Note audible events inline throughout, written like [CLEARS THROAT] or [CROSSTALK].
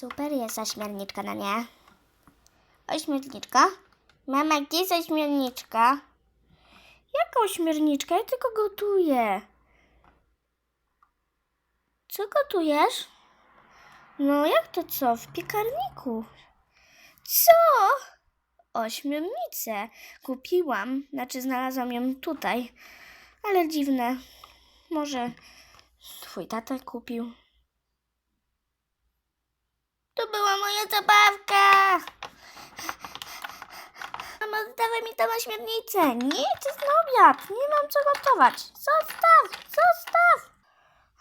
Super jest ośmiorniczka, no nie? Ośmiorniczka? Mama, gdzie jest ośmiorniczka? Jaka ośmiorniczka? Ja tylko gotuję. Co gotujesz? No jak to co? W piekarniku. Co? Ośmiornicę. Kupiłam, znaczy znalazłam ją tutaj. Ale dziwne. Może twój tata kupił. To była moja zabawka. Mamo, dawaj mi tę ośmiornicę. Nie, to jest na obiad. Nie mam co gotować. Zostaw, zostaw.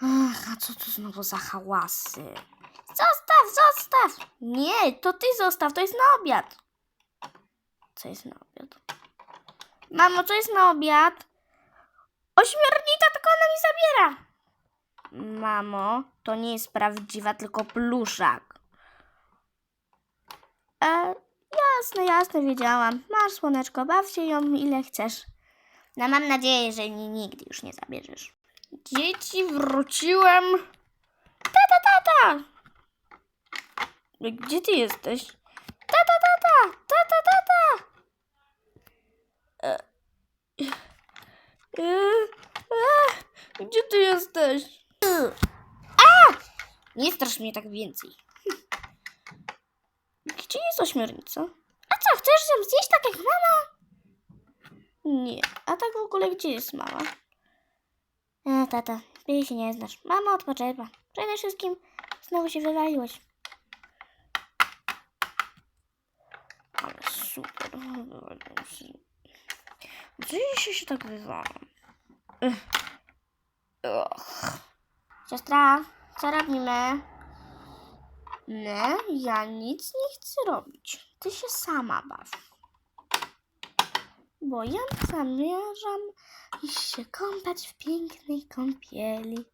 Ach, a co tu znowu za hałasy? Zostaw, zostaw. Nie, to ty zostaw, to jest na obiad. Co jest na obiad? Mamo, co jest na obiad? Ośmiornica, tylko ona mi zabiera. Mamo, to nie jest prawdziwa, tylko pluszak. E, jasne, jasne, wiedziałam. Masz słoneczko, baw się ją ile chcesz. No mam nadzieję, że mi nigdy już nie zabierzesz. Dzieci, wróciłem. Tata, tata! Gdzie ty jesteś? Tata, tata! Tata, tata! E, e, e, gdzie ty jesteś? A! Nie strasz mnie tak więcej. Gdzie jest ośmiornica? A co, chcesz ją zjeść tak jak mama? Nie. A tak w ogóle gdzie jest mama? E, tata, ty się nie znasz. Mama odpoczywa. Przede wszystkim znowu się wywaliłeś. Ale super. Gdzie się tak wywalam? Siostra, co robimy? Nie, ja nic nie chcę robić. Ty się sama baw. Bo ja zamierzam iść się kąpać w pięknej kąpieli.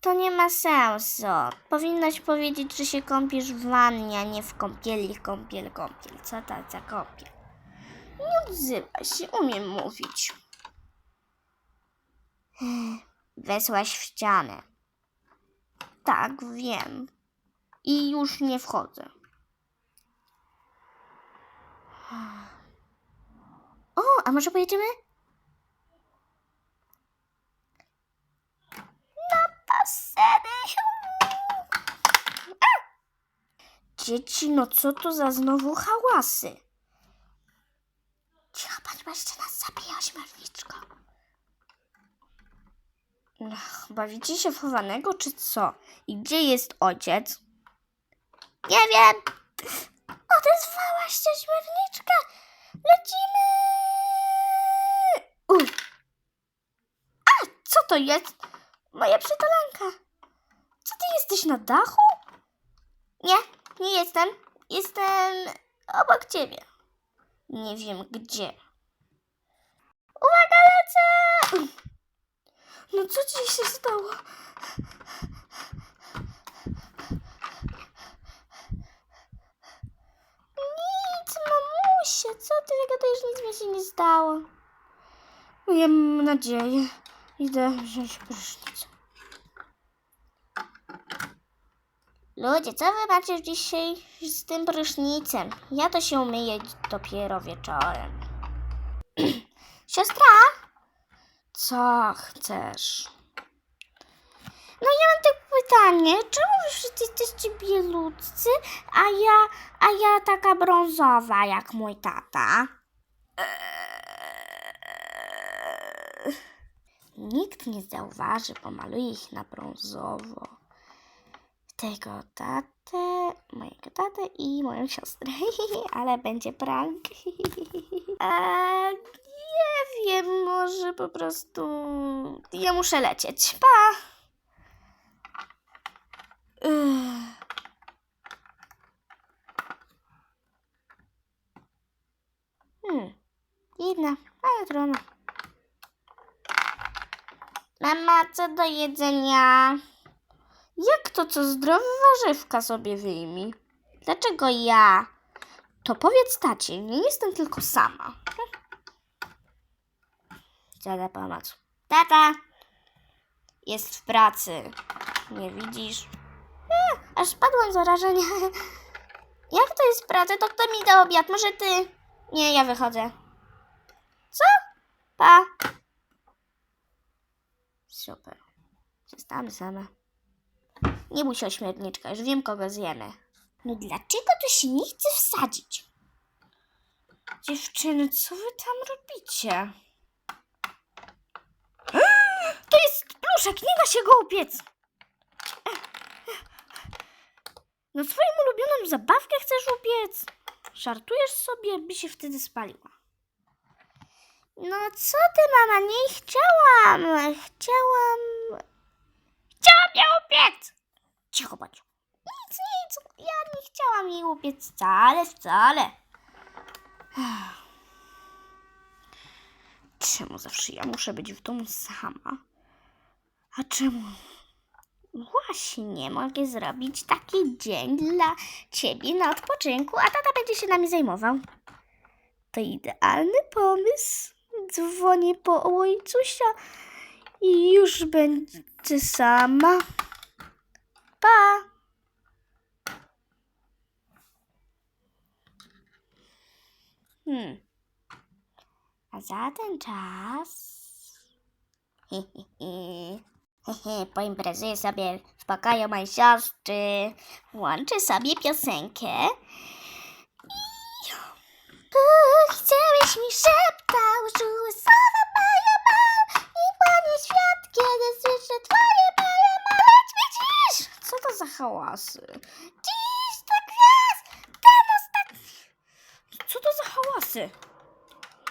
To nie ma sensu. Powinnaś powiedzieć, że się kąpisz w wannie, a nie w kąpieli, kąpiel, kąpiel. Co to za kąpiel? Nie odzywaj się, umiem mówić. Wesłaś w ścianę. Tak, wiem i już nie wchodzę. O, a może pojedziemy? Na baseny. Dzieci, no co to za znowu hałasy? Cicho, patrz, jeszcze nas zabija ośmiorniczko. Ach, Bawicie się w chowanego, czy co? I gdzie jest ojciec? Nie wiem. Odezwała się śmierniczka. Lecimy. Uj. A, co to jest? Moja przytulanka. Co ty jesteś na dachu? Nie, nie jestem. Jestem obok ciebie. Nie wiem gdzie. Uwaga, lecę! No co ci się stało? Nic, mamusia, co ty wygadujesz? Nic mi się ja mam nadzieję. Idę wziąć prysznic. Ludzie, co wy macie dzisiaj z tym prysznicem? Ja to się umyję dopiero wieczorem. [CLEARS THROAT] Siostra? Co chcesz? No ja mam takie pytanie, czemu wy wszyscy jesteście bielutcy, a ja, a ja taka brązowa jak mój tata? Eee. Nikt nie zauważy, pomaluję ich na brązowo. Tego tatę, mojego tatę i moją siostrę. [LAUGHS] Ale będzie prank. [LAUGHS] A, nie wiem, może po prostu ja muszę lecieć. Pa! Hmm, jedna, ale trudno. Mama, co do jedzenia? Jak to co zdrowe warzywka sobie wyjmij? Dlaczego ja? To powiedz tacie, nie jestem tylko sama. Dziada pomoc. Tata! Jest w pracy. Nie widzisz? E, aż spadłam z zarażenia. [LAUGHS] Jak to jest praca? To kto mi da obiad? Może ty? Nie, ja wychodzę. Co? Pa. Super. Zostałam sama. Nie bój się, już wiem, kogo zjemy. No dlaczego to się nie chce wsadzić? Dziewczyny, co wy tam robicie? [GASPS] To jest pluszek, nie da się go upiec. No swoją ulubioną zabawkę chcesz upiec? Żartujesz sobie, by się wtedy spaliła. No co ty, mama, nie chciałam. Chciałam... Chciałam ją upiec! Cicho bądź. Nic, nic, ja nie chciałam jej upiec wcale, wcale. [SIGHS] Czemu zawsze ja muszę być w domu sama? A czemu? Właśnie, mogę zrobić taki dzień dla ciebie na odpoczynku, a tata będzie się nami zajmował. To idealny pomysł. Dzwonię po ojcusia i już będzie sama. Pa! Hmm. A za ten czas... Hehe, [LAUGHS] po imprezie sobie w pokoju mojej siostry włączę sobie piosenkę. Chciałeś mi szeptał, czuły słowa moja ma i płonie świat, kiedy słyszę twoje moja ma. Lecz widzisz! Co to za hałasy? Dziś to gwiazd, ten ostatni... Co to za hałasy?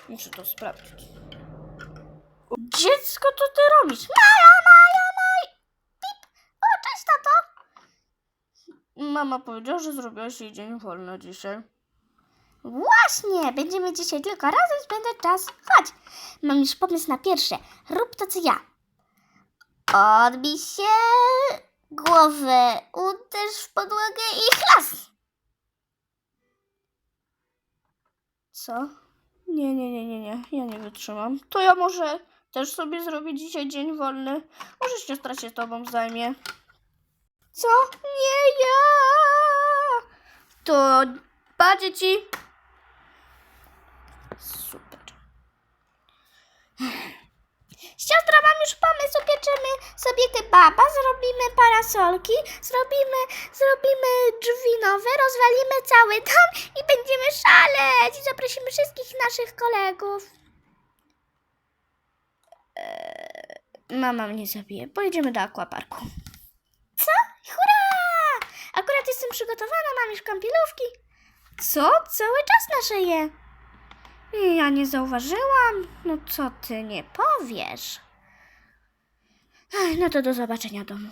Muszę to sprawdzić. Dziecko, co ty robisz? Maja, Maja, Maj! Pip! O, cześć, tato! Mama powiedziała, że zrobiłaś jej dzień wolny dzisiaj. Właśnie! Będziemy dzisiaj tylko razem spędzać czas. Chodź! Mam już pomysł na pierwsze. Rób to, co ja. Odbij się głowę, uderz w podłogę i chlas! Co? Nie, nie, nie, nie, nie. Ja nie wytrzymam. To ja może też sobie zrobię dzisiaj dzień wolny. Może siostra się tobą zajmie. Co? Nie ja! To pa dzieci. Super. Siostra, mam już pomysł. Upieczymy sobie kebaba, zrobimy parasolki, zrobimy, zrobimy drzwi nowe, rozwalimy cały dom i będziemy szaleć. I zaprosimy wszystkich naszych kolegów. Eee, mama mnie zabije. Pojedziemy do akwaparku. Co? Hurra! Akurat jestem przygotowana, mam już kąpielówki. Co? Cały czas nasze je. Ja nie zauważyłam. No co ty nie powiesz? No to do zobaczenia domu.